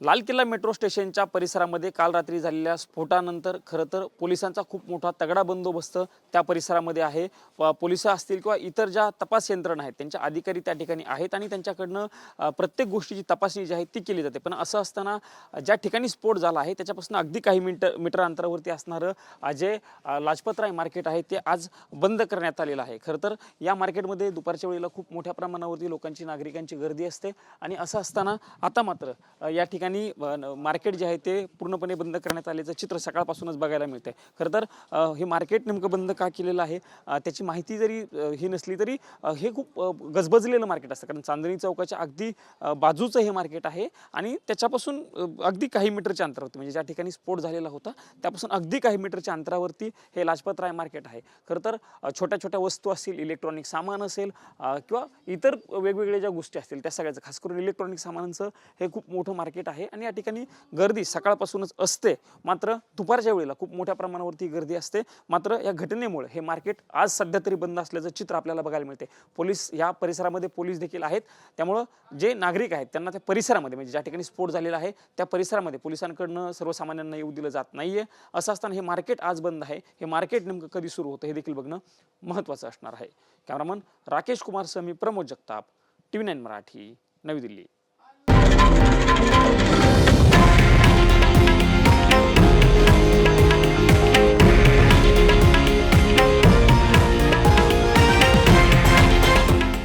लाल किल्ला मेट्रो स्टेशनच्या परिसरामध्ये काल रात्री झालेल्या स्फोटानंतर खरं तर पोलिसांचा खूप मोठा तगडा बंदोबस्त त्या परिसरामध्ये आहे. पोलीस पोलिसं असतील किंवा इतर ज्या तपास यंत्रणा आहेत त्यांच्या अधिकारी त्या ठिकाणी आहेत आणि त्यांच्याकडनं प्रत्येक गोष्टीची तपासणी जी आहे ती केली जाते. पण असं असताना ज्या ठिकाणी स्फोट झाला आहे त्याच्यापासून अगदी काही मिनट मीटर अंतरावरती असणारं जे लाजपत लाजपतराय मार्केट आहे ते आज बंद करण्यात आलेलं आहे. खरं तर या मार्केटमध्ये दुपारच्या वेळेला खूप मोठ्या प्रमाणावरती लोकांची नागरिकांची गर्दी असते आणि असं असताना आता मात्र या ठिकाणी ठिकाणी मार्केट जे आहे ते पूर्णपणे बंद करण्यात आल्याचं चित्र सकाळपासूनच बघायला मिळतंय. खरं तर हे मार्केट नेमकं बंद का केलेलं आहे? त्याची माहिती जरी ही नसली तरी हे खूप गजबजलेलं मार्केट असतं. कारण चांदणी चौकाच्या अगदी बाजूचं हे मार्केट आहे आणि त्याच्यापासून अगदी काही मीटरच्या अंतरावरती म्हणजे ज्या ठिकाणी स्फोट झालेला होता त्यापासून अगदी काही मीटरच्या अंतरावरती हे लाजपत राय मार्केट आहे. खरं तर छोट्या छोट्या वस्तू असतील इलेक्ट्रॉनिक सामान असेल किंवा इतर वेगवेगळ्या ज्या गोष्टी असतील त्या सगळ्याचं खास करून इलेक्ट्रॉनिक सामानांचं हे खूप मोठं मार्केट आहे. आहे आणि या ठिकाणी गर्दी सकाळपासूनच असते. मात्र दुपारच्या वेळेला खूप मोठ्या प्रमाणावरती गर्दी असते. मात्र या घटनेमुळे हे मार्केट आज सध्या तरी बंद असल्याचं चित्र आपल्याला बघायला मिळते. पोलीस या परिसरामध्ये पोलीस देखील आहेत. त्यामुळं जे नागरिक आहेत त्यांना त्या परिसरामध्ये म्हणजे ज्या ठिकाणी स्फोट झालेला आहे त्या परिसरामध्ये पोलिसांकडनं सर्वसामान्यांना येऊ दिलं जात नाहीये. असं असताना हे मार्केट आज बंद आहे. हे मार्केट नेमकं कधी सुरू होतं हे देखील बघणं महत्त्वाचं असणार आहे. कॅमेरामन राकेश कुमार समी Pramod Jagtap T V nine Marathi Navi Delhi.